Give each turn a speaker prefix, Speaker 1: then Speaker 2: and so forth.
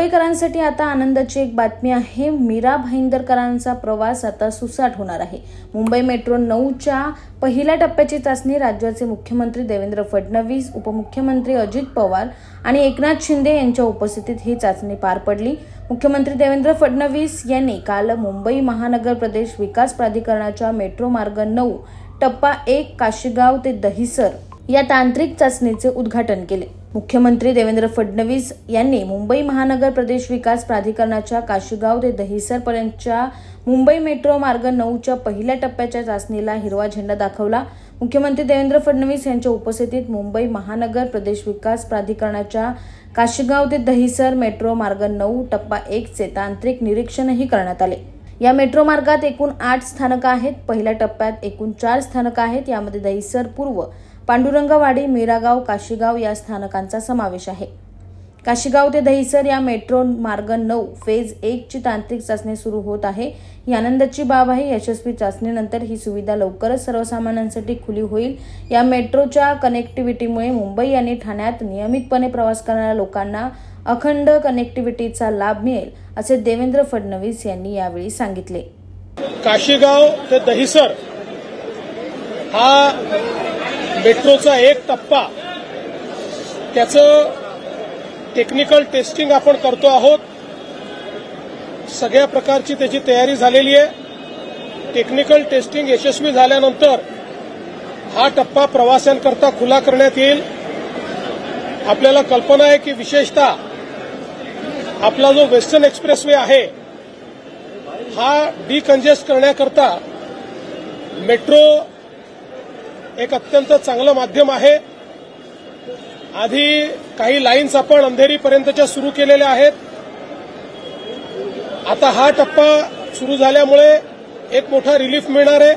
Speaker 1: मुंबईकरांसाठी आता आनंदाची एक बातमी आहे. मीरा भाईंदरकरांचा प्रवास आता सुसाट होणार आहे. मुंबई मेट्रो नऊच्या पहिल्या टप्प्याची चाचणी राज्याचे मुख्यमंत्री देवेंद्र फडणवीस उपमुख्यमंत्री अजित पवार आणि एकनाथ शिंदे यांच्या उपस्थितीत ही चाचणी पार पडली. मुख्यमंत्री देवेंद्र फडणवीस यांनी काल मुंबई महानगर प्रदेश विकास प्राधिकरणाच्या मेट्रो मार्ग नऊ टप्पा एक काशीगाव ते दहिसर या तांत्रिक चाचणीचे उद्घाटन केले. मुख्यमंत्री देवेंद्र फडणवीस यांनी मुंबई महानगर प्रदेश विकास प्राधिकरणाच्या काशीगाव ते दहिसर पर्यंतच्या मुंबई मेट्रो मार्ग नऊच्या पहिल्या टप्प्याच्या चाचणीला हिरवा झेंडा दाखवला. मुख्यमंत्री देवेंद्र फडणवीस यांच्या उपस्थितीत मुंबई महानगर प्रदेश विकास प्राधिकरणाच्या काशीगाव ते दहिसर मेट्रो मार्ग नऊ टप्पा एकचे तांत्रिक निरीक्षणही करण्यात आले. या मेट्रो मार्गात एकूण आठ स्थानकं आहेत. पहिल्या टप्प्यात एकूण चार स्थानकं आहेत. यामध्ये दहिसर पूर्व पांडुरंगवाडी मीरागाव काशीगाव या स्थानकांचा समावेश आहे. काशीगाव ते दहिसर या मेट्रो मार्ग नऊ फेज एकची तांत्रिक चाचणी सुरू होत आहे. ही आनंदाची बाब आहे. यशस्वी चाचणीनंतर ही सुविधा लवकरच सर्वसामान्यांसाठी खुली होईल. या मेट्रोच्या कनेक्टिव्हिटीमुळे मुंबई आणि ठाण्यात नियमितपणे प्रवास करणाऱ्या लोकांना अखंड कनेक्टिव्हिटीचा लाभ मिळेल असे देवेंद्र फडणवीस यांनी यावेळी सांगितले.
Speaker 2: काशीगाव ते दहिसर हा मेट्रोचा एक टप्पा. त्याचं टेक्निकल टेस्टिंग आपण करतो आहोत. सगळ्या प्रकारची त्याची तयारी झालेली आहे. टेक्निकल टेस्टिंग यशस्वी झाल्यानंतर हा टप्पा प्रवाशांकरता खुला करण्यात येईल. आपल्याला कल्पना आहे की विशेषतः आपला जो वेस्टर्न एक्सप्रेसवे आहे हा डिकंजेस्ट करण्याकरता मेट्रो एक अत्यंत चांगलं माध्यम आहे. आधी काही लाईन्स आपण अंधेरीपर्यंतच्या सुरू केलेल्या आहेत. आता हा टप्पा सुरू झाल्यामुळे एक मोठा रिलीफ मिळणार आहे.